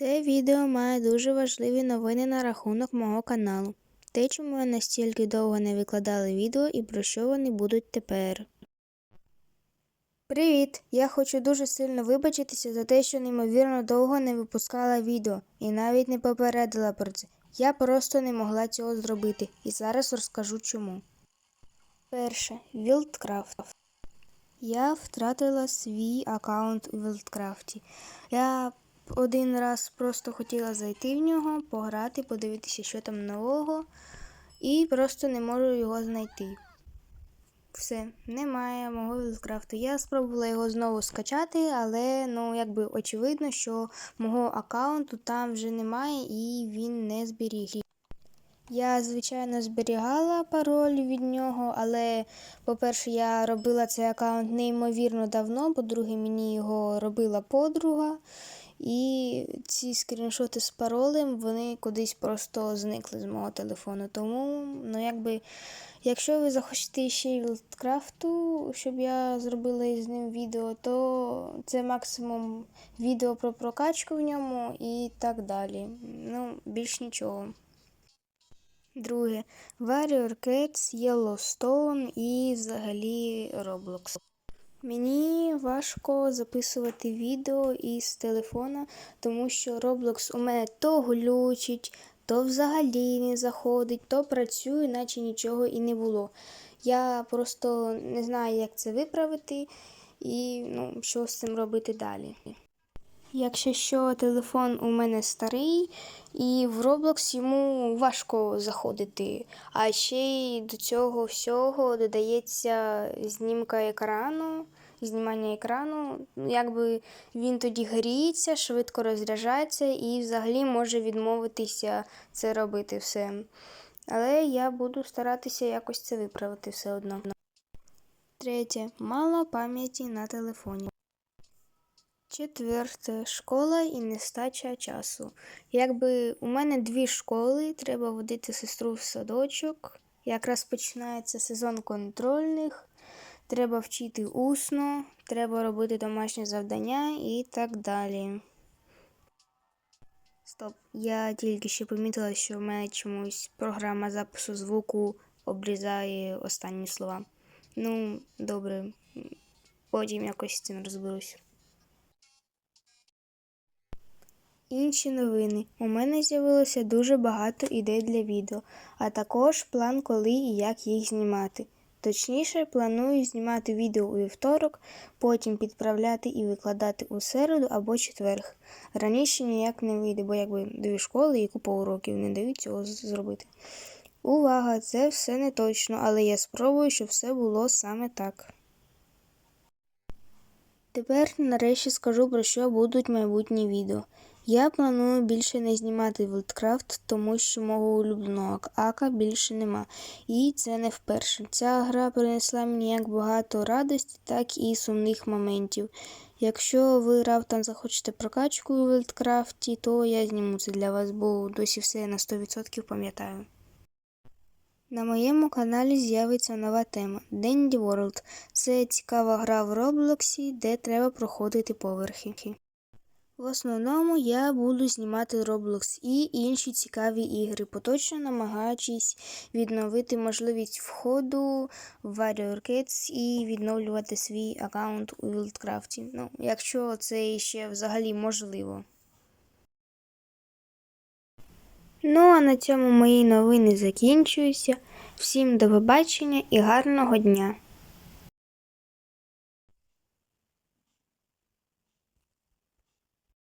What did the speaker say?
Це відео має дуже важливі новини на рахунок мого каналу. Те, чому я настільки довго не викладала відео і про що вони будуть тепер. Привіт! Я хочу дуже сильно вибачитися за те, що неймовірно довго не випускала відео і навіть не попередила про це. Я просто не могла цього зробити і зараз розкажу чому. Перше. Вілдкрафт. Я втратила свій аккаунт у Вілдкрафті. Я один раз просто хотіла зайти в нього, пограти, подивитися, що там нового, і просто не можу його знайти. Все, немає мого Вілдкрафту. Я спробувала його знову скачати, але ну якби очевидно, що мого аккаунту там вже немає і він не зберіг. Я, звичайно, зберігала пароль від нього, але, по-перше, я робила цей аккаунт неймовірно давно, по-друге, мені його робила подруга. І ці скріншоти з паролем вони кудись просто зникли з мого телефону. Тому, ну якби, якщо ви захочете ще й Вілдкрафту, щоб я зробила із ним відео, то це максимум відео про прокачку в ньому і так далі. Ну, більш нічого. Друге. Warrior Cats, Yellowstone і взагалі Roblox. Мені важко записувати відео із телефона, тому що Roblox у мене то глючить, то взагалі не заходить, то працює, наче нічого і не було. Я просто не знаю, як це виправити і ну, що з цим робити далі. Якщо що, телефон у мене старий, і в Roblox йому важко заходити. А ще й до цього всього додається знімка екрану, знімання екрану. Ну, Якби він тоді гріється, швидко розряджається і взагалі може відмовитися це робити все. Але я буду старатися якось це виправити все одно. Третє. Мало пам'яті на телефоні. Четверте школа і нестача часу. Якби у мене дві школи, треба водити сестру в садочок. Якраз починається сезон контрольних, треба вчити усно, треба робити домашні завдання і так далі. Стоп, я тільки що помітила, що в мене чомусь програма запису звуку обрізає останні слова. Ну, добре, потім якось з цим розберусь. Інші новини. У мене з'явилося дуже багато ідей для відео, а також план, коли і як їх знімати. Точніше, планую знімати відео у вівторок, потім підправляти і викладати у середу або четверг. Раніше ніяк не вийде, бо якби дві школи і купа уроків не дають цього зробити. Увага! Це все не точно, але я спробую, щоб все було саме так. Тепер нарешті скажу про що будуть майбутні відео. Я планую більше не знімати Вілдкрафт, тому що мого улюбленого ака більше нема. І це не вперше. Ця гра принесла мені як багато радості, так і сумних моментів. Якщо ви раптом захочете прокачку у Вілдкрафті, то я зніму це для вас, бо досі все на 100% пам'ятаю. На моєму каналі з'явиться нова тема Dandy World. Це цікава гра в Роблоксі, де треба проходити поверхи. В основному я буду знімати Roblox і інші цікаві ігри, поточно намагаючись відновити можливість входу в Warrior Cats і відновлювати свій аккаунт у Wildcraft. Ну, якщо це ще взагалі можливо. Ну, а на цьому мої новини закінчуються. Всім до побачення і гарного дня!